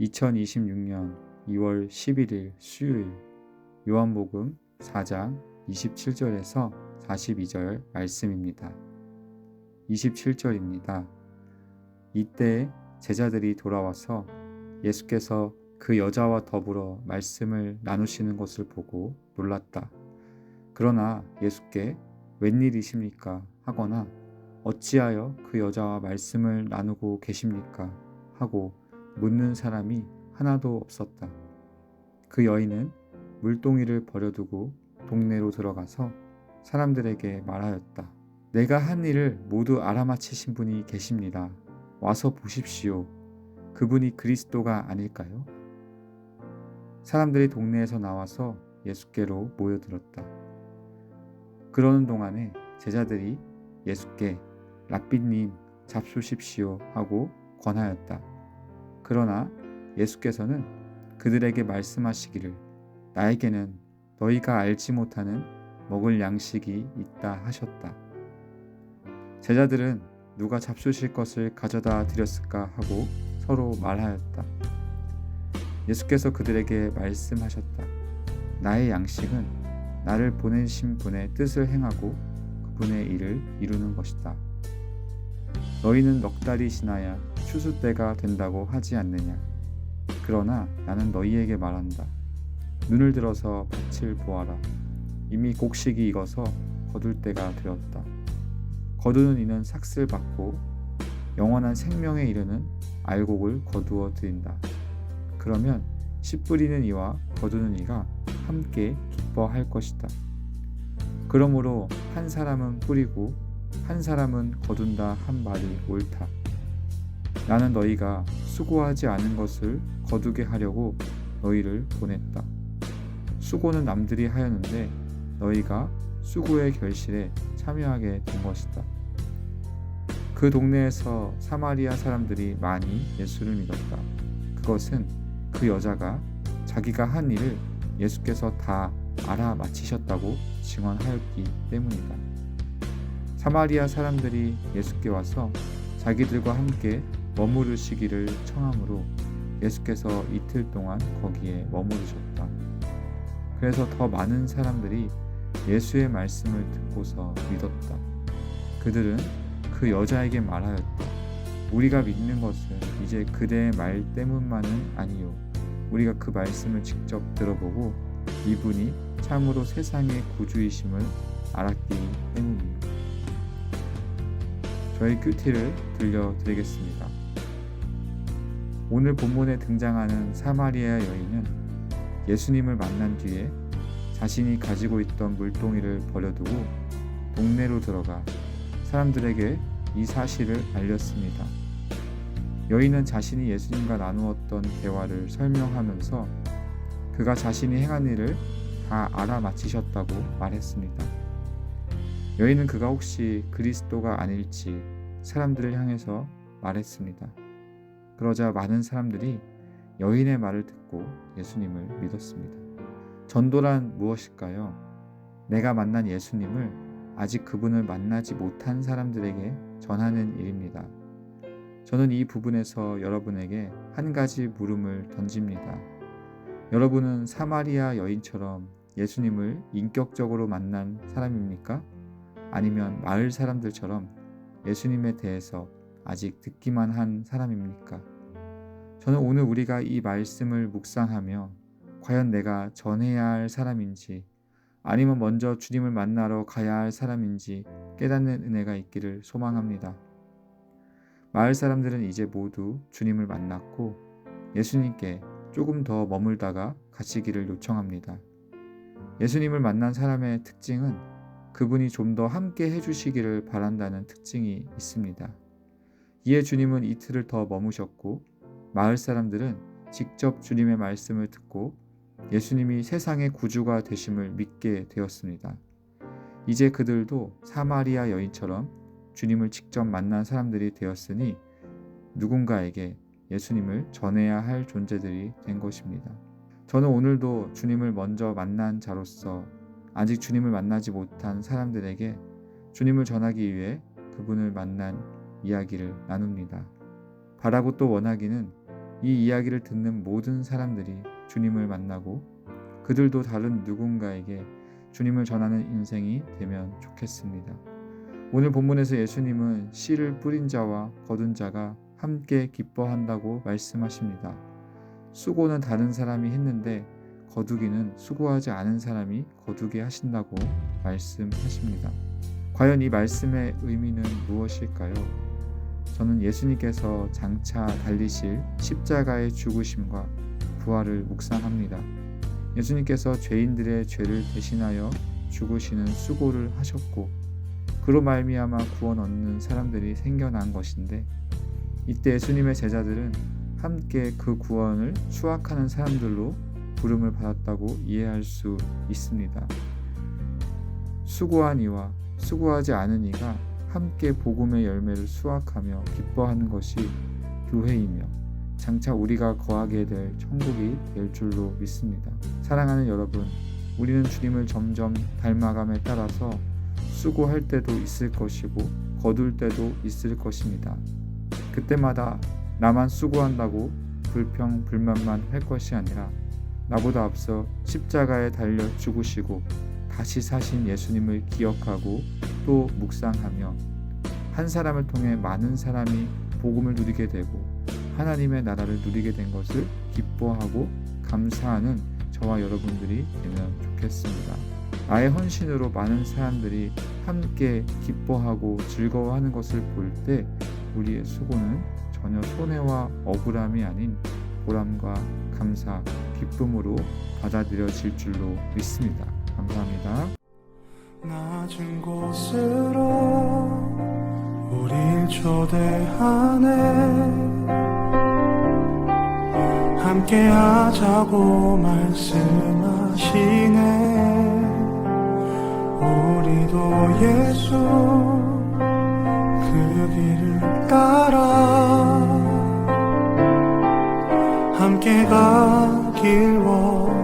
2026년 2월 11일 수요일 요한복음 4장 27절에서 42절 말씀입니다. 27절입니다. 이때 제자들이 돌아와서 예수께서 그 여자와 더불어 말씀을 나누시는 것을 보고 놀랐다. 그러나 예수께 웬일이십니까? 하거나 어찌하여 그 여자와 말씀을 나누고 계십니까? 하고 묻는 사람이 하나도 없었다. 그 여인은 물동이를 버려두고 동네로 들어가서 사람들에게 말하였다. 내가 한 일을 모두 알아맞히신 분이 계십니다. 와서 보십시오. 그분이 그리스도가 아닐까요? 사람들이 동네에서 나와서 예수께로 모여들었다. 그러는 동안에 제자들이 예수께 랍비님 잡수십시오 하고 권하였다. 그러나 예수께서는 그들에게 말씀하시기를 나에게는 너희가 알지 못하는 먹을 양식이 있다 하셨다. 제자들은 누가 잡수실 것을 가져다 드렸을까 하고 서로 말하였다. 예수께서 그들에게 말씀하셨다. 나의 양식은 나를 보내신 분의 뜻을 행하고 그분의 일을 이루는 것이다. 너희는 넉 달이 지나야 추수 때가 된다고 하지 않느냐? 그러나 나는 너희에게 말한다. 눈을 들어서 밭을 보아라. 이미 곡식이 익어서 거둘 때가 되었다. 거두는 이는 삭슬 받고 영원한 생명에 이르는 알곡을 거두어 드린다. 그러면 씨 뿌리는 이와 거두는 이가 함께 기뻐할 것이다. 그러므로 한 사람은 뿌리고 한 사람은 거둔다 한 말이 옳다. 나는 너희가 수고하지 않은 것을 거두게 하려고 너희를 보냈다. 수고는 남들이 하였는데 너희가 수고의 결실에 참여하게 된 것이다. 그 동네에서 사마리아 사람들이 많이 예수를 믿었다. 그것은 그 여자가 자기가 한 일을 예수께서 다 알아맞히셨다고 증언하였기 때문이다. 사마리아 사람들이 예수께 와서 자기들과 함께 머무르시기를 청하므로 예수께서 이틀 동안 거기에 머무르셨다. 그래서 더 많은 사람들이 예수의 말씀을 듣고서 믿었다. 그들은 그 여자에게 말하였다. 우리가 믿는 것은 이제 그대의 말 때문만은 아니요. 우리가 그 말씀을 직접 들어보고 이분이 참으로 세상의 구주이심을 알았기 때문입니다. 저희 큐티를 들려드리겠습니다. 오늘 본문에 등장하는 사마리아 여인은 예수님을 만난 뒤에 자신이 가지고 있던 물동이를 버려두고 동네로 들어가 사람들에게 이 사실을 알렸습니다. 여인은 자신이 예수님과 나누었던 대화를 설명하면서 그가 자신이 행한 일을 다 알아맞히셨다고 말했습니다. 여인은 그가 혹시 그리스도가 아닐지 사람들을 향해서 말했습니다. 그러자 많은 사람들이 여인의 말을 듣고 예수님을 믿었습니다. 전도란 무엇일까요? 내가 만난 예수님을 아직 그분을 만나지 못한 사람들에게 전하는 일입니다. 저는 이 부분에서 여러분에게 한 가지 물음을 던집니다. 여러분은 사마리아 여인처럼 예수님을 인격적으로 만난 사람입니까? 아니면 마을 사람들처럼 예수님에 대해서 아직 듣기만 한 사람입니까? 저는 오늘 우리가 이 말씀을 묵상하며 과연 내가 전해야 할 사람인지 아니면 먼저 주님을 만나러 가야 할 사람인지 깨닫는 은혜가 있기를 소망합니다. 마을 사람들은 이제 모두 주님을 만났고 예수님께 조금 더 머물다가 가시기를 요청합니다. 예수님을 만난 사람의 특징은 그분이 좀 더 함께 해주시기를 바란다는 특징이 있습니다. 이에 주님은 이틀을 더 머무셨고 마을 사람들은 직접 주님의 말씀을 듣고 예수님이 세상의 구주가 되심을 믿게 되었습니다. 이제 그들도 사마리아 여인처럼 주님을 직접 만난 사람들이 되었으니 누군가에게 예수님을 전해야 할 존재들이 된 것입니다. 저는 오늘도 주님을 먼저 만난 자로서 아직 주님을 만나지 못한 사람들에게 주님을 전하기 위해 그분을 만난 이야기를 나눕니다. 바라고 또 원하기는 이 이야기를 듣는 모든 사람들이 주님을 만나고 그들도 다른 누군가에게 주님을 전하는 인생이 되면 좋겠습니다. 오늘 본문에서 예수님은 씨를 뿌린 자와 거둔 자가 함께 기뻐한다고 말씀하십니다. 수고는 다른 사람이 했는데 거두기는 수고하지 않은 사람이 거두게 하신다고 말씀하십니다. 과연 이 말씀의 의미는 무엇일까요? 저는 예수님께서 장차 달리실 십자가의 죽으심과 부활을 묵상합니다. 예수님께서 죄인들의 죄를 대신하여 죽으시는 수고를 하셨고 그로 말미암아 구원 얻는 사람들이 생겨난 것인데 이때 예수님의 제자들은 함께 그 구원을 수확하는 사람들로 부름을 받았다고 이해할 수 있습니다. 수고한 이와 수고하지 않은 이가 함께 복음의 열매를 수확하며 기뻐하는 것이 교회이며 장차 우리가 거하게 될 천국이 될 줄로 믿습니다. 사랑하는 여러분, 우리는 주님을 점점 닮아감에 따라서 수고할 때도 있을 것이고 거둘 때도 있을 것입니다. 그때마다 나만 수고한다고 불평 불만만 할 것이 아니라 나보다 앞서 십자가에 달려 죽으시고 다시 사신 예수님을 기억하고 또 묵상하며 한 사람을 통해 많은 사람이 복음을 누리게 되고 하나님의 나라를 누리게 된 것을 기뻐하고 감사하는 저와 여러분들이 되면 좋겠습니다. 나의 헌신으로 많은 사람들이 함께 기뻐하고 즐거워하는 것을 볼 때 우리의 수고는 전혀 손해와 억울함이 아닌 보람과 감사, 기쁨으로 받아들여질 줄로 믿습니다. 감사합니다. 낮은 곳으로 우릴 초대하네 함께 하자고 말씀하시네 우리도 예수 그 길을 따라 함께 가길 원